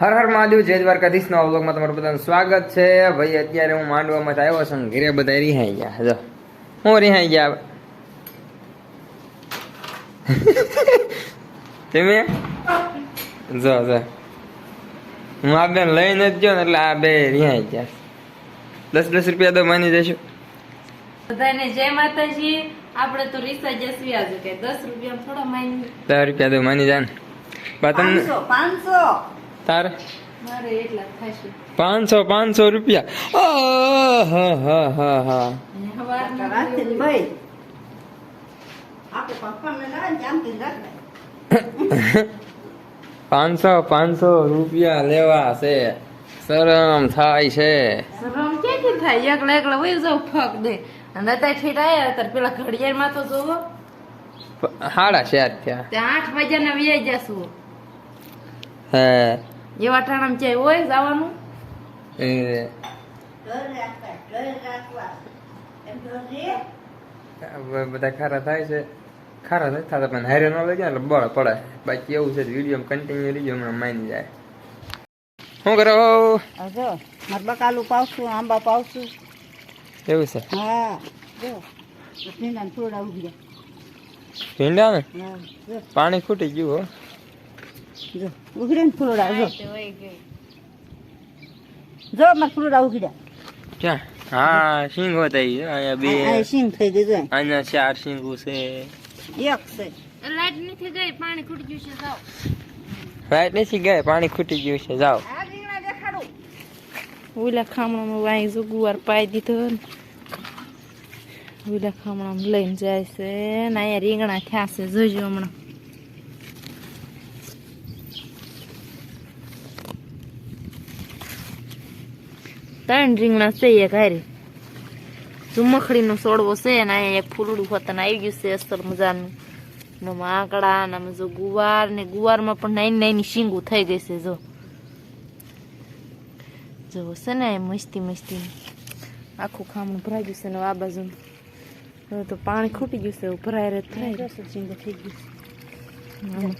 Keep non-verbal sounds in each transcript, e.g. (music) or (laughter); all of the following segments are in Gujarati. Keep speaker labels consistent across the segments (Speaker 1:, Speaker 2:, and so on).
Speaker 1: હર હર મહાદેવ જય દ્વારકાધીશ. નવા વ્લોગમાં તમારું બધાનું સ્વાગત છે. ભાઈ અત્યારે હું માંડવામાં આવ્યો છું. ઘરે બધા રિહાઈ ગયા. જો હું રિહાઈ ગયા (laughs) તમે? જો જો. હું આ બેન લઈને જ ગયો ને એટલે આ બે રિહાઈ ગયા. દસ દસ રૂપિયા તો માની જશું.
Speaker 2: બધાને જય માતાજી. આપણે તો રીસા જસવી આજે કે દસ રૂપિયા થોડા માની.
Speaker 1: દસ રૂપિયા તો માની જાય ને તમને
Speaker 3: પાંચસો પાંચસો.
Speaker 1: તારે? પાંચસો પાંચસો રૂપિયા. હા હા હા
Speaker 3: ને (laughs)
Speaker 1: પાંચસો પાંચસો રૂપિયા લેવા છે. શરમ થાય છે.
Speaker 2: શરમ ક્યાંથી થાય? એકલા એકલા વહી જાવ ફક દે. અને અત્યારે ઠેઠ આવ્યા ત્યારે પેલા ઘડિયાળમાં તો જોવો.
Speaker 1: સાડા ચાર થયા
Speaker 2: ત્યાં આઠ વાગ્યાના વ્યાય જશું.
Speaker 1: હે.
Speaker 2: એવા ટાણામાં ચાય હોય જવાનું?
Speaker 1: બધા ખારા થાય છે. ખારા થાય થતા પણ હારે ન લઈ જાય એટલે બળ પડે. બાકી એવું છે વીડિયો કન્ટિન્યુ રહીજો હમણાં માની જાય. શું કરો?
Speaker 3: જો મારે બકાલું પાવશું આંબા પાવશું
Speaker 1: એવું છે?
Speaker 3: હા જો. ઉગી ગયા
Speaker 1: ભીંડા ને પાણી ખૂટી ગયું હો.
Speaker 3: જો ઉગી ને ફૂલડા જો. જો મારે ફૂલડા ઉગી ગયા
Speaker 1: ક્યાં હા સિંગ હોતા અહીંયા બે.
Speaker 3: સિંગ થઈ ગઈ જો.
Speaker 1: અહીંયા ચાર સિંગુ છે.
Speaker 3: એક છે.
Speaker 2: લાઈટ નથી ગઈ પાણી ખૂટી ગયું છે જાઓ.
Speaker 1: રાઈટ નથી ગઈ પાણી ખૂટી ગયું છે જાઓ.
Speaker 3: આ રીંગણા દેખાડું.
Speaker 2: ઓલા ખામણામાં વાંઈ જો ગુવાર પાઈ દીધો ને. ઓલા ખામણામાં લઈને જાય છે ને અહીંયા રીંગણા થયા છે જોજો હમણાં. ત્રણ રીંગણા છે એક હારી. ઝુમખડીનો સોડવો છે અને અહીંયા એક ફૂલડું હોતન આવી ગયું છે અસર મજાનું. ને આંકડા ને જો ગુવાર ને ગુવારમાં પણ નાની નાની શીંગું થઈ ગઈ છે જો. જો છે ને મસ્તી મસ્તી. આખું ખામણું ભરાઈ ગયું છે ને આ બાજુ હવે તો પાણી ખૂટી ગયું છે ભરાય રે થાય.
Speaker 3: શીંગું થઈ ગયું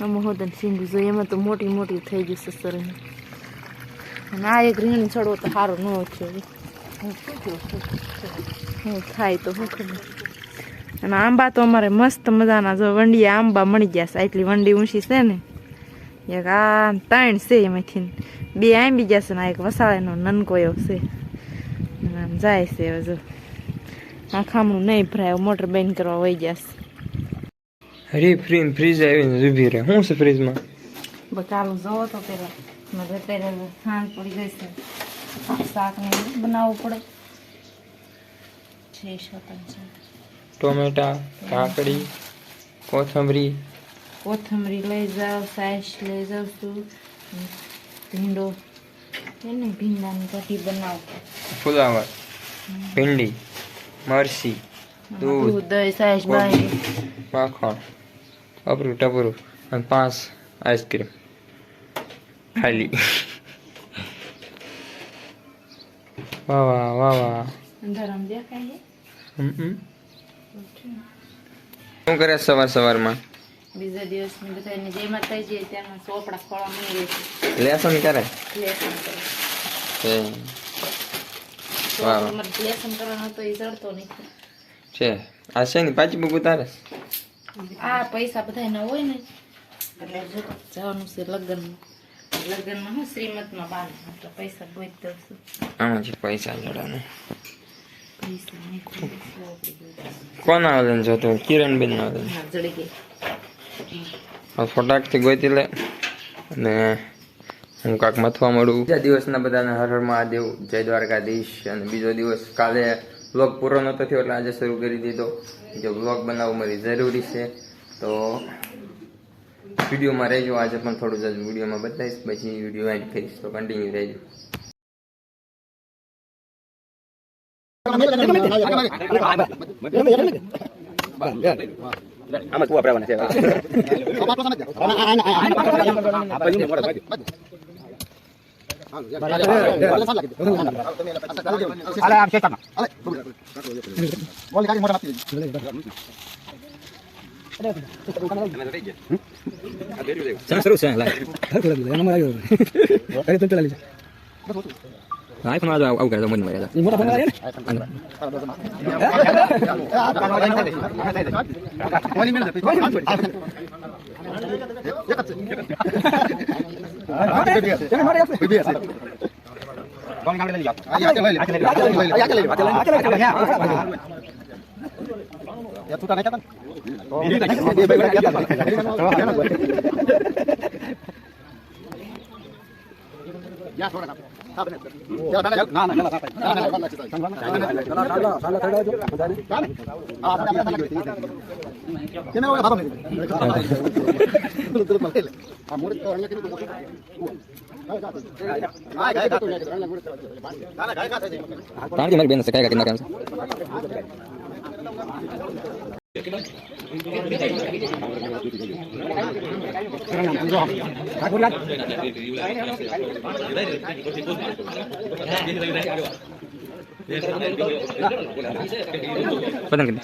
Speaker 2: આમાં- હોદન સીંગું જો એમાં તો મોટી મોટી થઈ ગયું છે સર અને આ એક રીંગણી ચડવો તો સારો ન થયો હું થાય તો શું ખબર. અને આંબા તો અમારે મસ્ત મજાના જો વંડી આંબા મળી ગયા છે. આટલી વંડી ઊંચી છે ને. એક આ ત્રણ છે એમાંથી. બે આંબી ગયા છે ને એક વસાળેનો નનકો એવો છે. આમ જાય છે હવે જો. આ ખામણું નહીં ભરાય મોટર બંધ કરવા વહી ગયા છે.
Speaker 1: હરી ફ્રી ફ્રીજ આવીને ઊભી રહે. શું છે ફ્રીજમાં?
Speaker 2: બકાલું જવો તો પેલા મારે અત્યારે સાંજ પડી ગઈ છે. શાક ને બનાવવું પડે. છે
Speaker 1: ટોમેટા કાકડી કોથમરી.
Speaker 2: કોથમરી લઈ જાવ સાઈસ લઈ જાઉં છું ભીંડો. એને ભીંડાની કઢી બનાવ.
Speaker 1: ફુલાવર ભીંડી મરસી દૂધ
Speaker 2: દહીં સાઈસ બાય
Speaker 1: માખણ અપરું ટપરું અને પાંચ આઈસ્ક્રીમ ખાલી. વાહ વાહ વાહ વાહ.
Speaker 2: અંદર આમ દેખાય
Speaker 1: હમ હમ. શું કરે સવાર સવારમાં?
Speaker 2: બીજા દિવસની બધાને જય માતાજી ત્યાંના ચોપડા ખોળા મળી છે.
Speaker 1: લેસન કરે?
Speaker 2: લેસન કરે. તો
Speaker 1: વાહ.
Speaker 2: અમારે લેસન કરવાનો હતો એ જડતો નહીં
Speaker 1: છે. આ છે ને પાછી બુક ઉતારે?
Speaker 2: આ પૈસા બધા ના હોય ને.
Speaker 3: એટલે
Speaker 2: જવાનું છે લગ્નમાં. લગ્નમાં હું શ્રીમતમાં બાર એટલે પૈસા ગોઈ દઉં છું.
Speaker 1: આમાં છે પૈસા જડાને. કોના આવે જોતો કિરણબેન ના
Speaker 2: હા, જડી ગઈ.
Speaker 1: ફટાકથી ગોતી લે. અને હું કાંક મથવા મળું બીજા દિવસના બધાને હર હર મહાદેવ જય દ્વારકાધીશ. અને બીજો દિવસ કાલે વ્લોગ પૂરો નહોતો થયો એટલે આજે શરૂ કરી દીધો. જો વ્લોગ બનાવવું મારી જરૂરી છે. તો વિડીયોમાં રહેજો. આજે પણ થોડું જ વિડીયોમાં બતાવીશ પછી વીડિયો એડ કરીશ. તો કન્ટિન્યુ રહેજો.
Speaker 4: સરસ સરસ છે આઈફોન આજો આવું કરે તો મને મળે કારણ કે મારી બેન સકાય કાકી નાખે પતંગ કરી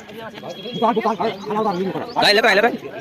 Speaker 4: લાઈ લે ભાઈ લે ભાઈ